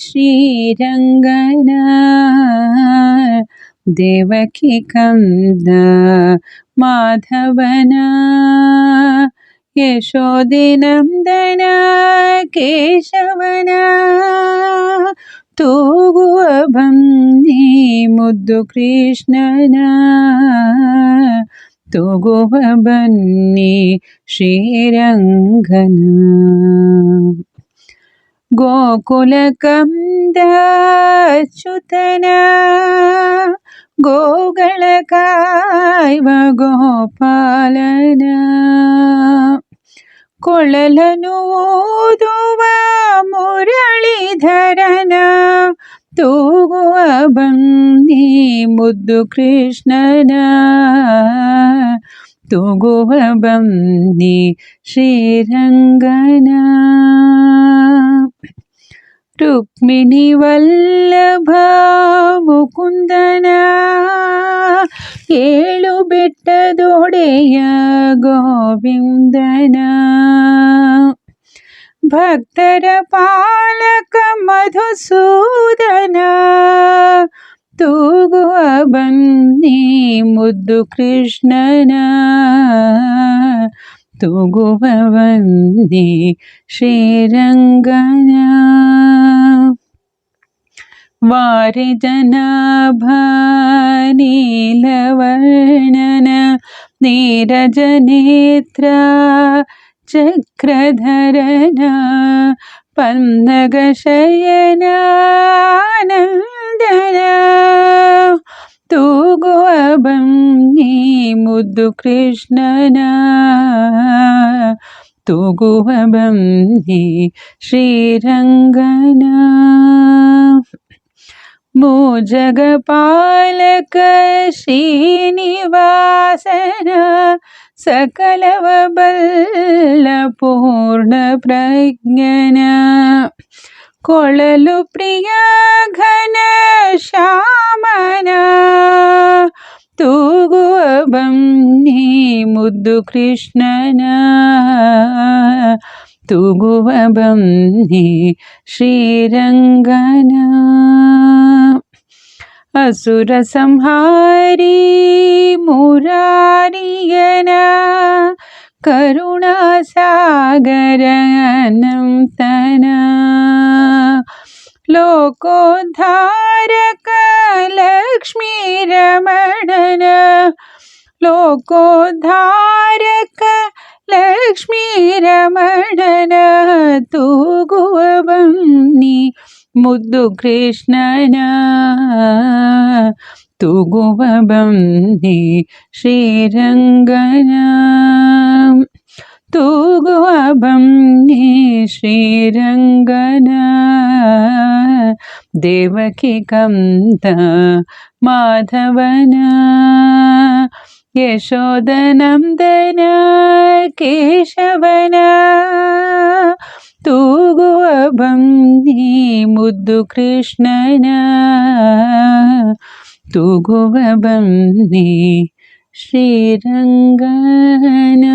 ಶ್ರೀರಂಗನ ದೇವಕಿ ಕಂದ ಮಾಧವನ ಯಶೋದಿನಂದನ ಕೇಶವನ ತೂಗುವ ಬಂದಿ ಮುದ್ದು ಕೃಷ್ಣನ ತೂಗುವ ಬನ್ನಿ ಶ್ರೀರಂಗನ ಗೋಕುಲ ಕಂದ ಚ್ಯುತನ ಗೋಗಳ ಕಾಯ್ವ ಗೋಪಾಲನ ಕೊಳಲನು ಓದುವ ಮುರಳೀಧರನ ತೂಗುವ ಬಂದಿ ಮುದ್ದು ಕೃಷ್ಣನ ತೂಗುವ ಬಂದಿ ಶ್ರೀರಂಗನ ರುಕ್ಮಿಣಿ ವಲ್ಲಭ ಮುಕುಂದನ ಏಳು ಬೆಟ್ಟದೊಡೆಯ ಗೋವಿಂದನ ಭಕ್ತರ ಪಾಲಕ ಮಧುಸೂದನ ತೂಗುವ ಬನ್ನಿ ಮುದ್ದು ಕೃಷ್ಣನ ತೂಗುವ ಬನ್ನಿ ಶ್ರೀರಂಗನ വാരിജനാഭനീലവർണന നീരജനേത്ര ചക്രധരന പന്നകശയനാനന്ദന തൂകുവം നീ മുദ്ദു കൃഷ്ണന തൂകുവം നീ ശ്രീരംഗന മൂജഗപാലക ശ്രീനിവാസന സകലവബല്ലപൂർണ പ്രജ്ഞന. കൊളലു പ്രിയ ഘന ശ്യാമന തൂകുവം നീ മുദ്ദു കൃഷ്ണന. ಶ್ಯಾಮನ ತೂಗುವ ಬನ್ನಿ ಮುದ್ದು ಕೃಷ್ಣನ ತೂಗುವ ಬನ್ನಿ ಶ್ರೀರಂಗನ ಅಸುರ ಸಂಹಾರಿ ಮುರಾರಿಯನ ಕರುಣಾಸಾಗರ ಅನಂತನ ಲೋಕೋದ್ಧಾರಕ ಲಕ್ಷ್ಮೀ ರಮಣನ ಲೋಕೋದ್ಧಾರಕ ಲಕ್ಷ್ಮೀ ರಮಣನ ತೂಗುವ ಬನ್ನಿ ಮುದ್ದು ಕೃಷ್ಣನ ತೂಗುವ ಬನ್ನಿ ಶ್ರೀರಂಗನ ತೂಗುವ ಬನ್ನಿ ಶ್ರೀರಂಗನ ದೇವಕಿ ಕಂದ ಮಾಧವನ യശോദനന്ദന കേശവന തൂകുവ ഭംഗി മുദ്ദു കൃഷ്ണന തൂകുവ ഭംഗി ശ്രീരംഗന.